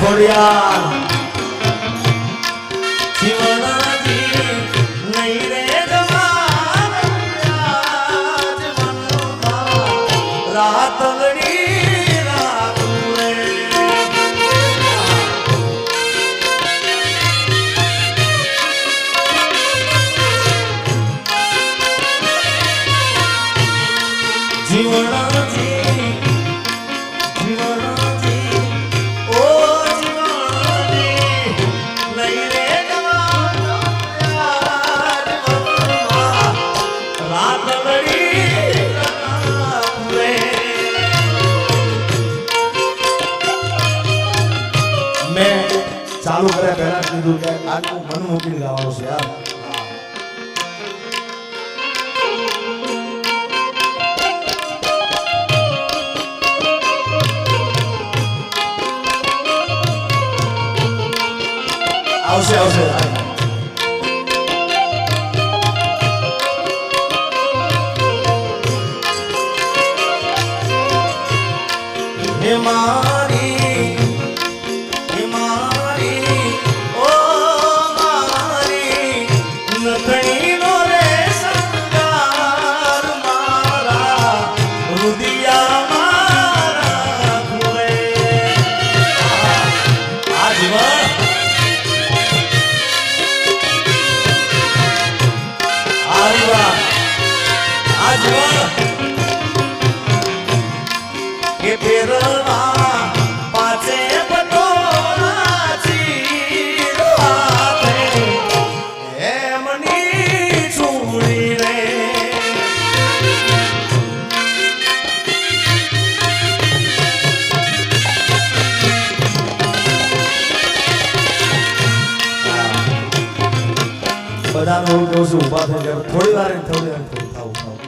ખોડિયા ચાલુ કર્યા પહેલા કીધું કે આટલું મન મૂકીને ગાવાનું છે યાર. 好帅好 બધાને હું કહું છું ઊભા થઈ જાય. થોડી વાર થોડી વાર થોડું થાવું થાવું.